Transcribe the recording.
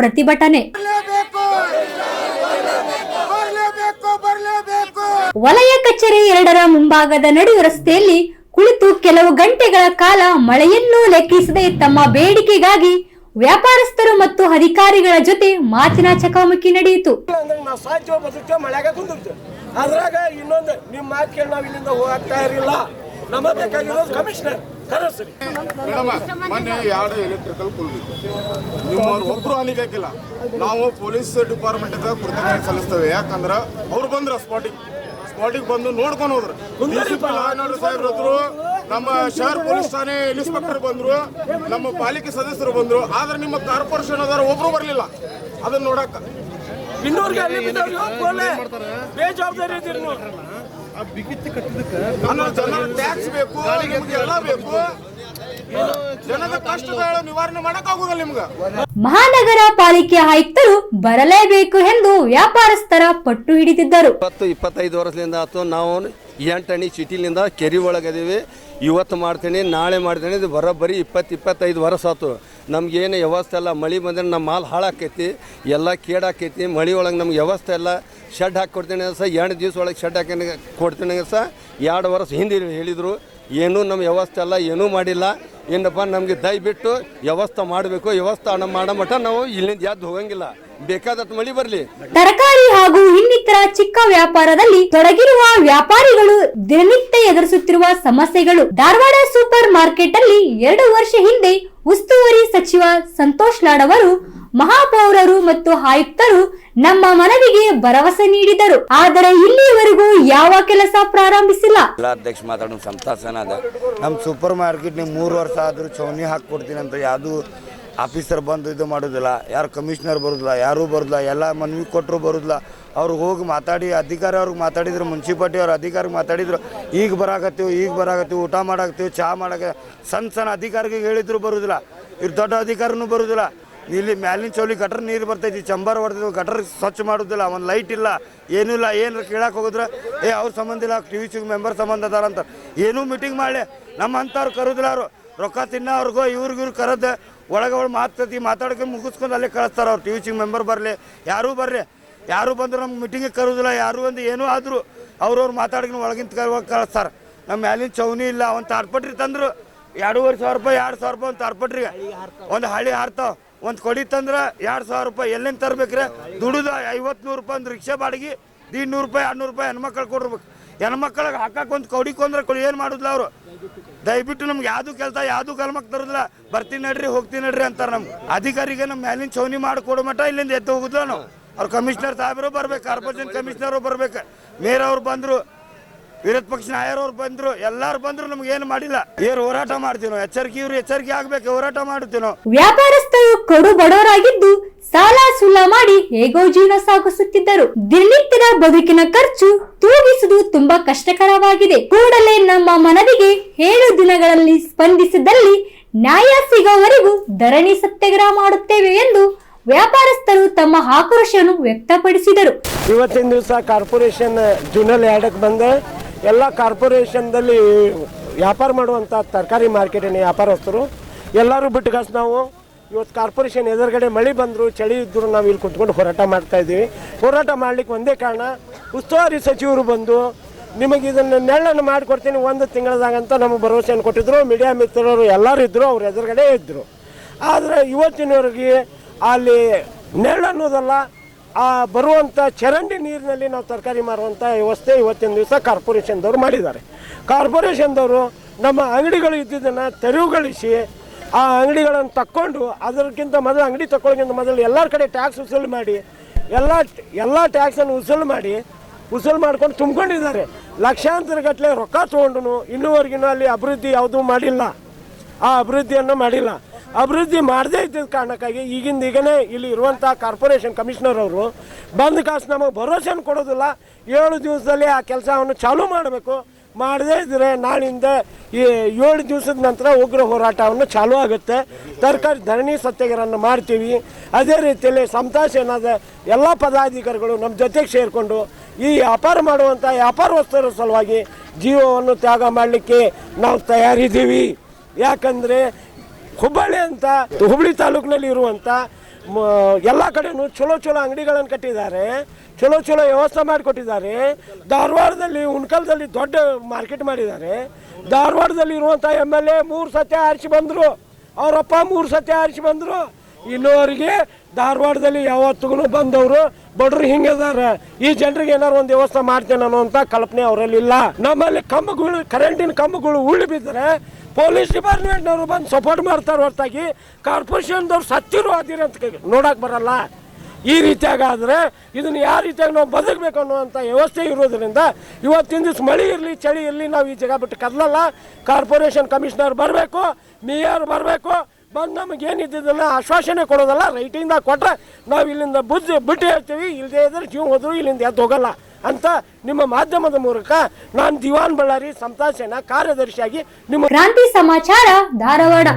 ಪ್ರತಿಭಟನೆ. ವಲಯ ಕಚೇರಿ ಎರಡರ ಮುಂಭಾಗದ ನಡು ರಸ್ತೆಯಲ್ಲಿ ಕುಳಿತು ಕೆಲವು ಗಂಟೆಗಳ ಕಾಲ ಮಳೆಯನ್ನೂ ಲೆಕ್ಕಿಸದೆ ತಮ್ಮ ಬೇಡಿಕೆಗಾಗಿ ವ್ಯಾಪಾರಸ್ಥರು ಮತ್ತು ಅಧಿಕಾರಿಗಳ ಜೊತೆ ಮಾತಿನ ಚಕಮಕಿ ನಡೆಯಿತು. ಅದ್ರಾಗ ಇನ್ನೊಂದು ನಿಮ್ಮ ಮಾತು ಕೇಳಿ ನಾವು ಇಲ್ಲಿಂದ ಹೋಗ್ತಾ ಇರಲಿಲ್ಲ ನಮ್ಮ ಬೇಕಾಗಿರೋದು ಕಮಿಷನರ್ ಮೇಡಮ್ ಮೊನ್ನೆ ಎರಡು ಎಲೆಕ್ಟ್ರಿಕಲ್ ಕುಲ್ಬಿತ್ತು ನಿಮ್ಮವ್ರು ಒಬ್ರು ಅನಿಬೇಕಿಲ್ಲ. ನಾವು ಪೊಲೀಸ್ ಡಿಪಾರ್ಟ್ಮೆಂಟ್ ಕೃತಜ್ಞತೆ ಸಲ್ಲಿಸ್ತೇವೆ. ಯಾಕಂದ್ರೆ ಅವ್ರು ಬಂದ್ರ ಸ್ಪಾಟಿಗೆ ಸ್ಪಾಟಿಗೆ ಬಂದು ನೋಡ್ಕೊಂಡು ಹೋದ್ರು. ಸಾಹೇಬ್ರು ಹೋದ್ರು ನಮ್ಮ ಶಹರ್ ಪೊಲೀಸ್ ಠಾಣೆ ಇನ್ಸ್ಪೆಕ್ಟರ್ ಬಂದ್ರು ನಮ್ಮ ಪಾಲಿಕೆ ಸದಸ್ಯರು ಬಂದ್ರು. ಆದ್ರೆ ನಿಮ್ಮ ಕಾರ್ಪೊರೇಷನ್ ಅದಾರ ಒಬ್ರು ಬರ್ಲಿಲ್ಲ. ಅದನ್ನ ನೋಡಕ್ಕ. ಇನ್ನೂರ್ಗೆ ಬೇಜವಾಬ್ದಾರಿ ಇದ್ದೀರಿ ಕಟ್ಟಿದಕ್ಕೆ ಟ್ಯಾಕ್ಸ್ ಬೇಕು ಎಲ್ಲ ಬೇಕು. ಜನದ ಕಷ್ಟಗಳ ನಿವಾರಣೆ ಮಾಡಕ್ಕಾಗೋದಿಲ್ಲ ನಿಮ್ಗೆ. ಮಹಾನಗರ ಪಾಲಿಕೆ ಆಯುಕ್ತರು ಬರಲೇಬೇಕು ಎಂದು ವ್ಯಾಪಾರಸ್ಥರ ಪಟ್ಟು ಹಿಡಿದಿದ್ದರು. ಇಪ್ಪತ್ತು ಇಪ್ಪತ್ತೈದು ವರ್ಷದಿಂದ ಆತು ನಾವು ಎಂಟಣಿ ಸಿಟಿಲಿಂದ ಕೆರೆ ಒಳಗದೀವಿ. ಇವತ್ತು ಮಾಡ್ತೀನಿ ನಾಳೆ ಮಾಡ್ತೀನಿ ಇದು ಬರೋಬ್ಬರಿ ಇಪ್ಪತ್ತು ಇಪ್ಪತ್ತೈದು ವರ್ಷ ಆಯ್ತು ನಮ್ಗೇನು ವ್ಯವಸ್ಥೆ ಇಲ್ಲ. ಮಳೆ ಬಂದ್ರೆ ನಮ್ಮ ಮಾಲ್ ಹಾಳಾಕೈತಿ, ಎಲ್ಲ ಕೇಡಾಕೈತಿ. ಮಳೆ ಒಳಗೆ ನಮ್ಗೆ ವ್ಯವಸ್ಥೆ ಇಲ್ಲ. ಶೆಡ್ ಹಾಕಿ ಕೊಡ್ತೀನಿ ಸಹ, ಎರಡು ದಿವಸ ಒಳಗೆ ಶೆಡ್ ಹಾಕಿ ಕೊಡ್ತೀನಿ ಸಹ, ಎರಡು ವರ್ಷ ಹಿಂದೆ ಹೇಳಿದರು. ಏನೂ ನಮ್ಮ ವ್ಯವಸ್ಥೆ ಇಲ್ಲ, ಏನೂ ಮಾಡಿಲ್ಲ. ಏನಪ್ಪ, ನಮಗೆ ದಯವಿಟ್ಟು ವ್ಯವಸ್ಥೆ ಮಾಡಬೇಕು, ವ್ಯವಸ್ಥೆ ನಮ್ಮ ಮಾಡೋ ಮಟ್ಟ ನಾವು ಇಲ್ಲಿಂದ ಯಾವ್ದು ಹೋಗಂಗಿಲ್ಲ. ಬೇಕಾದಷ್ಟು ಮಳಿ ಬರಲಿ. ತರಕಾರಿ ಹಾಗೂ ಇನ್ನಿತರ ಚಿಕ್ಕ ವ್ಯಾಪಾರದಲ್ಲಿ ತೊಡಗಿರುವ ವ್ಯಾಪಾರಿಗಳು ದಿನನಿತ್ಯ ಎದುರಿಸುತ್ತಿರುವ ಸಮಸ್ಯೆಗಳು. ಧಾರವಾಡ ಸೂಪರ್ ಮಾರ್ಕೆಟ್ ಅಲ್ಲಿ ಎರಡು ವರ್ಷ ಹಿಂದೆ ಉಸ್ತುವಾರಿ ಸಚಿವ ಸಂತೋಷ್ ಲಾಡ್ ಅವರು ಮಹಾಪೌರರು ಮತ್ತು ಆಯುಕ್ತರು ನಮ್ಮ ಮನವಿಗೆ ಭರವಸೆ ನೀಡಿದರು. ಆದರೆ ಇಲ್ಲಿಯವರೆಗೂ ಯಾವ ಕೆಲಸ ಪ್ರಾರಂಭಿಸಿಲ್ಲ. ಜಿಲ್ಲಾಧ್ಯಕ್ಷ ಮಾತಾಡೋ ಸಂತಾಸನ ಅದ. ನಮ್ಮ ಸೂಪರ್ ಮಾರ್ಕೆಟ್ನಾಗ ಮೂರು ವರ್ಷ ಆದರೂ ಚೌನಿ ಹಾಕ್ಕೊಡ್ತೀನಿ ಅಂತ ಯಾವುದು ಆಫೀಸರ್ ಬಂದು ಇದು ಮಾಡೋದಿಲ್ಲ, ಯಾರು ಕಮಿಷನರ್ ಬರೋದಿಲ್ಲ, ಯಾರೂ ಬರೋದಿಲ್ಲ, ಎಲ್ಲ ಮನವಿ ಕೊಟ್ಟರು ಬರೋದಿಲ್ಲ. ಅವ್ರಿಗೆ ಹೋಗಿ ಮಾತಾಡಿ, ಅಧಿಕಾರಿ ಅವ್ರಿಗೆ ಮಾತಾಡಿದ್ರು, ಮುನ್ಸಿಪಾಲ್ಟಿ ಅವ್ರ ಅಧಿಕಾರಿಗೆ ಮಾತಾಡಿದ್ರು, ಈಗ ಬರಾಕತ್ತೀವಿ ಈಗ ಬರಾಕತ್ತೀವಿ, ಊಟ ಮಾಡಾಕತ್ತೀವಿ ಚಹಾ ಮಾಡಾಕ, ಸಣ್ಣ ಸಣ್ಣ ಅಧಿಕಾರಿಗೆ ಹೇಳಿದ್ರು ಬರೋದಿಲ್ಲ. ಇವ್ರು ದೊಡ್ಡ ಅಧಿಕಾರಿನೂ ಬರೋದಿಲ್ಲ. ಇಲ್ಲಿ ಮ್ಯಾಲಿನ ಚೌಲಿ ಗಟರ್ ನೀರು ಬರ್ತೈತಿ, ಚಂಬರ್ ಹೊಡೆದು ಗಟರ್ ಸ್ವಚ್ಛ ಮಾಡೋದಿಲ್ಲ, ಒಂದು ಲೈಟ್ ಇಲ್ಲ, ಏನೂ ಇಲ್ಲ ಏನು ಕೇಳಕ್ಕೆ ಹೋಗಿದ್ರೆ, ಏ ಅವ್ರ ಸಂಬಂಧ ಇಲ್ಲ, ಟಿ ವಿ ಸಿ ಮೆಂಬರ್ ಸಂಬಂಧ ಅದಾರ ಅಂತ. ಏನೂ ಮೀಟಿಂಗ್ ಮಾಡಲಿ ನಮ್ಮ ಅಂಥವ್ರು ಕರೋದಿಲ್ಲ ಅವರು ರೊಕ್ಕ ತಿನ್ನೋರ್ಗೋ ಇವ್ರಿಗೆ ಇವ್ರು ಕರೆದು, ಒಳಗೆ ಒಳಗೆ ಮಾತೈತಿ ಮಾತಾಡ್ಕೊಂಡು ಮುಗಿಸ್ಕೊಂಡು ಅಲ್ಲೇ ಕಳಿಸ್ತಾರೆ ಅವ್ರು, ಟಿ ವಿ ಸಿ ಮೆಂಬರ್ ಬರಲಿ, ಯಾರೂ ಬರಲಿ, ಯಾರು ಬಂದ್ರು ನಮ್ಗೆ ಮೀಟಿಂಗಿಗೆ ಕರೋದಿಲ್ಲ, ಯಾರು ಒಂದು ಏನೂ ಆದರೂ ಅವ್ರವ್ರು ಮಾತಾಡ್ಕೊಂಡು ಒಳಗಿಂತ ಕಳಿಸ್ತಾರೆ. ನಮ್ಮ ಮ್ಯಾಲಿನ ಚೌನಿ ಇಲ್ಲ, ಒಂದು ತಾಡ್ಪಟ್ರಿ ತಂದ್ರು, ಎರಡೂವರೆ ಸಾವಿರ ರೂಪಾಯಿ, ಎರಡು ಸಾವಿರ ರೂಪಾಯಿ ಒಂದು ತಾಡ್ಪಟ್ರಿಗೆ, ಒಂದು ಹಳಿ ಹಾರ್ತಾವ. ಒಂದು ಕೊಡಿ ತಂದ್ರೆ ಎರಡು ಸಾವಿರ ರೂಪಾಯಿ ಎಲ್ಲಿಂದ ತರ್ಬೇಕ್ರೆ? ದುಡಿದ ಐವತ್ತು ನೂರು ರೂಪಾಯಿ ಒಂದು ರಿಕ್ಷಾ ಬಾಡಿಗೆ ದೀಡ್ ನೂರು ರೂಪಾಯಿ ಎರಡ್ನೂರು ರೂಪಾಯಿ ಹೆಣ್ಮಕ್ಳು ಕೊಡ್ಬೇಕು ಹೆಣ್ಮಕ್ಳಿಗೆ ಹಾಕಕ್ಕೆ ಒಂದು ಕೊಡಿ ಕೊಂದ್ರೆ ಕೊಡಿ, ಏನು ಮಾಡುದಿಲ್ಲ ಅವರು? ದಯವಿಟ್ಟು ನಮ್ಗೆ ಯಾವುದು ಕೆಲಸ, ಯಾವುದು ಕಲ್ಮಕ್ ತರೋದಿಲ್ಲ. ಬರ್ತೀನಿ ನಡ್ರಿ, ಹೋಗ್ತೀನಿ ನಡ್ರಿ ಅಂತಾರೆ ನಮ್ಗೆ. ಅಧಿಕಾರಿಗೆ ನಮ್ಮ ಮೇಲಿನ ಚೌನಿ ಮಾಡಿ ಕೊಡೋ ಮಟ್ಟ ಇಲ್ಲಿಂದ ಎದ್ದು ಹೋಗುದಿಲ್ಲ ನಾವು. ಅವ್ರು ಕಮಿಷನರ್ ಸಾಹೇಬರು ಬರ್ಬೇಕು ಕಾರ್ಪೊರೇಷನ್ ಕಮಿಷನರು ಬರ್ಬೇಕು. ಮೇಯರ್ ಅವ್ರು ಬಂದರು ವಿರೋಧ ಪಕ್ಷ ನಾಯರವ್ರು ಬಂದ್ರು ಎಲ್ಲಾರು ಬಂದ್ರು ನಮ್ಗೆ ಏನು ಮಾಡಿಲ್ಲ. ಏರು ಹೋರಾಟ ಮಾಡ್ತೀವಿ ನಾವು ಎಚ್ಚರಿಕೆ ಇವ್ರು ಎಚ್ಚರಿಕೆ ಆಗ್ಬೇಕು ಹೋರಾಟ ಮಾಡ್ತೀವಿ ನಾವು ವ್ಯಾಪಾರಸ್ಥರು ಕಡು ಬಡವರಾಗಿದ್ದು ಸಾಲ ಸುಲ್ಲ ಮಾಡಿ ಹೇಗೋ ಜೀವನ ಸಾಗಿಸುತ್ತಿದ್ದರು. ದಿನನಿತ್ಯದ ಬದುಕಿನ ಖರ್ಚು ತೂಗಿಸುವುದು ತುಂಬಾ ಕಷ್ಟಕರವಾಗಿದೆ. ಕೂಡಲೇ ನಮ್ಮ ಮನವಿಗೆ ಏಳು ದಿನಗಳಲ್ಲಿ ಸ್ಪಂದಿಸಿದಲ್ಲಿ ನ್ಯಾಯ ಸಿಗೋವರೆಗೂ ಧರಣಿ ಸತ್ಯಾಗ್ರಹ ಮಾಡುತ್ತೇವೆ ಎಂದು ವ್ಯಾಪಾರಸ್ಥರು ತಮ್ಮ ಆಕ್ರೋಶವನ್ನು ವ್ಯಕ್ತಪಡಿಸಿದರು. ಇವತ್ತಿನ ದಿವಸ ಕಾರ್ಪೊರೇಷನ್ ಜೂನಲ್ಲಿ ಎರಡಕ್ಕೆ ಬಂದ. ಎಲ್ಲ ಕಾರ್ಪೊರೇಷನ್ದಲ್ಲಿ ವ್ಯಾಪಾರ ಮಾಡುವಂಥ ತರಕಾರಿ ಮಾರ್ಕೆಟಿನ ವ್ಯಾಪಾರಸ್ಥರು, ಎಲ್ಲರೂ ಬಿಟ್ಟು ಕಾಸು ನಾವು ಇವತ್ತು ಕಾರ್ಪೊರೇಷನ್ ಎದುರುಗಡೆ ಮಳೆ ಬಂದರು, ಚಳಿ ಇದ್ದರು ನಾವು ಇಲ್ಲಿ ಕುತ್ಕೊಂಡು ಹೋರಾಟ ಮಾಡ್ತಾ ಇದ್ದೀವಿ. ಹೋರಾಟ ಮಾಡ್ಲಿಕ್ಕೆ ಒಂದೇ ಕಾರಣ, ಉಸ್ತುವಾರಿ ಸಚಿವರು ಬಂದು ನಿಮಗೆ ಇದನ್ನು ನೆಳ್ಳನ್ನು ಮಾಡಿಕೊಡ್ತೀನಿ, ಒಂದು ತಿಂಗಳದಾಗಂತ ನಮಗೆ ಭರವಸೆಯನ್ನು ಕೊಟ್ಟಿದ್ದರು ಮೀಡಿಯಾ ಮಿತ್ರರು ಎಲ್ಲರೂ ಇದ್ದರು ಅವ್ರ ಎದುರುಗಡೆ ಇದ್ದರು ಆದರೆ ಇವತ್ತಿನವರೆಗೆ ಅಲ್ಲಿ ನೆರಳು ಅನ್ನೋದಲ್ಲ ಆ ಬರುವಂಥ ಚರಂಡಿ ನೀರಿನಲ್ಲಿ ನಾವು ತರಕಾರಿ ಮಾರುವಂಥ ವ್ಯವಸ್ಥೆ ಇವತ್ತಿನ ದಿವಸ ಕಾರ್ಪೊರೇಷನ್ದವ್ರು ಮಾಡಿದ್ದಾರೆ. ಕಾರ್ಪೊರೇಷನ್ದವರು ನಮ್ಮ ಅಂಗಡಿಗಳು ಇದ್ದಿದ್ದನ್ನು ತೆರವುಗೊಳಿಸಿ ಆ ಅಂಗಡಿಗಳನ್ನು ತಕ್ಕೊಂಡು ಅದಕ್ಕಿಂತ ಮೊದಲು ಅಂಗಡಿ ತಗೊಳ್ಳೋಕ್ಕಿಂತ ಮೊದಲು ಎಲ್ಲರ ಕಡೆ ಟ್ಯಾಕ್ಸ್ ವಸೂಲು ಮಾಡಿ, ಎಲ್ಲ ಎಲ್ಲ ಟ್ಯಾಕ್ಸನ್ನು ವಸೂಲು ಮಾಡಿ, ವಸೂಲು ಮಾಡ್ಕೊಂಡು ತುಂಬ್ಕೊಂಡಿದ್ದಾರೆ. ಲಕ್ಷಾಂತರ ಗಟ್ಟಲೆ ರೊಕ್ಕ ತೊಗೊಂಡು ಇನ್ನೂವರೆಗಿನೂ ಅಲ್ಲಿ ಅಭಿವೃದ್ಧಿ ಯಾವುದೂ ಮಾಡಿಲ್ಲ. ಆ ಅಭಿವೃದ್ಧಿಯನ್ನು ಮಾಡಿಲ್ಲ. ಅಭಿವೃದ್ಧಿ ಮಾಡದೇ ಇದ್ದ ಕಾರಣಕ್ಕಾಗಿ ಈಗಿಂದ ಈಗನೇ ಇಲ್ಲಿ ಇರುವಂಥ ಕಾರ್ಪೊರೇಷನ್ ಕಮಿಷನರ್ ಅವರು ಬಂದ ಕಾಸು ನಮಗೆ ಭರವಸೆಯನ್ನು ಕೊಡೋದಿಲ್ಲ. ಏಳು ದಿವಸದಲ್ಲಿ ಆ ಕೆಲಸವನ್ನು ಚಾಲೂ ಮಾಡಬೇಕು. ಮಾಡದೇ ಇದ್ದರೆ ನಾಳಿಂದ ಈ ಏಳು ದಿವಸದ ನಂತರ ಉಗ್ರ ಹೋರಾಟವನ್ನು ಚಾಲೂ ಆಗುತ್ತೆ. ತರಕಾರಿ ಧರಣಿ ಸತ್ಯಾಗ್ರಹವನ್ನು ಮಾಡ್ತೀವಿ. ಅದೇ ರೀತಿಯಲ್ಲಿ ಸಮತಾಸೇನಾದ ಎಲ್ಲ ಪದಾಧಿಕಾರಿಗಳು ನಮ್ಮ ಜೊತೆಗೆ ಸೇರಿಕೊಂಡು ಈ ವ್ಯಾಪಾರ ಮಾಡುವಂಥ ವ್ಯಾಪಾರಸ್ಥರ ಸಲುವಾಗಿ ಜೀವವನ್ನು ತ್ಯಾಗ ಮಾಡಲಿಕ್ಕೆ ನಾವು ತಯಾರಿದ್ದೀವಿ. ಯಾಕಂದರೆ ಹುಬ್ಬಳ್ಳಿ ಅಂತ ಹುಬ್ಬಳ್ಳಿ ತಾಲೂಕಿನಲ್ಲಿ ಇರುವಂಥ ಎಲ್ಲ ಕಡೆನೂ ಚಲೋ ಚಲೋ ಅಂಗಡಿಗಳನ್ನು ಕಟ್ಟಿದ್ದಾರೆ. ಚಲೋ ಚಲೋ ವ್ಯವಸ್ಥೆ ಮಾಡಿಕೊಟ್ಟಿದ್ದಾರೆ. ಧಾರವಾಡದಲ್ಲಿ, ಉಣ್ಕಲ್ದಲ್ಲಿ ದೊಡ್ಡ ಮಾರ್ಕೆಟ್ ಮಾಡಿದ್ದಾರೆ. ಧಾರವಾಡದಲ್ಲಿ ಇರುವಂಥ ಎಂ ಎಲ್ ಎ ಮೂರು ಸತ್ಯ ಆರಿಸಿ ಬಂದರು. ಅವರಪ್ಪ ಮೂರು ಸತ್ಯ ಆರಿಸಿ ಬಂದರು. ಇಲ್ಲಿವರೆಗೆ ಧಾರವಾಡದಲ್ಲಿ ಯಾವತ್ತಿಗೂ ಬಂದವರು ಬಡ್ರು ಹಿಂಗದಾರ ಈ ಜನರಿಗೆ ಏನಾರು ಒಂದು ವ್ಯವಸ್ಥೆ ಮಾಡ್ತೇನೆ ಅನ್ನೋಂಥ ಕಲ್ಪನೆ ಅವರಲ್ಲಿ ಇಲ್ಲ. ನಮ್ಮಲ್ಲಿ ಕಂಬಗಳು, ಕರೆಂಟಿನ ಕಂಬಗಳು ಉಳ್ಳಿ ಬಿದ್ದರೆ ಪೊಲೀಸ್ ಡಿಪಾರ್ಟ್ಮೆಂಟ್ನವರು ಬಂದು ಸಪೋರ್ಟ್ ಮಾಡ್ತಾರೆ ಹೊರತಾಗಿ ಕಾರ್ಪೊರೇಷನ್ದವ್ರು ಸತ್ತಿರು ಅದಿರ ಅಂತ ನೋಡಕ್ಕೆ ಬರಲ್ಲ. ಈ ರೀತಿಯಾಗಿ ಆದರೆ ಇದನ್ನು ಯಾವ ರೀತಿಯಾಗಿ ನಾವು ಬದುಕಬೇಕು ಅನ್ನುವಂಥ ವ್ಯವಸ್ಥೆ ಇರೋದ್ರಿಂದ ಇವತ್ತಿನ ದಿವಸ ಮಳೆ ಇರಲಿ, ಚಳಿ ಇರಲಿ, ನಾವು ಈ ಜಾಗ ಬಿಟ್ಟು ಕದಲಲ್ಲ ಕಾರ್ಪೊರೇಷನ್ ಕಮಿಷನರ್ ಬರಬೇಕು, ಮೇಯರ್ ಬರಬೇಕು ಬಂದು ನಮಗೆ ಏನಿದ್ದದನ್ನ ಆಶ್ವಾಸನೆ ಕೊಡೋದಲ್ಲ? ರೈಟಿಂದ ಕೊಟ್ಟರೆ ನಾವು ಇಲ್ಲಿಂದ ಬುದ್ಧಿ ಬಿಟ್ಟು ಹೇಳ್ತೀವಿ. ಇಲ್ಲದೇ ಇದ್ರೆ ಜೀವ ಹೋದರೂ ಇಲ್ಲಿಂದ ಎದ್ದು ಹೋಗಲ್ಲ ಅಂತ ನಿಮ್ಮ ಮಾಧ್ಯಮದ ಮೂಲಕ ನಾನು ದಿವಾನ್ ಬಳ್ಳಾರಿ ಸಂತಾಸೇನ ಕಾರ್ಯದರ್ಶಿಯಾಗಿ ನಿಮ್ಮ ಕ್ರಾಂತಿ ಸಮಾಚಾರ ಧಾರವಾಡ.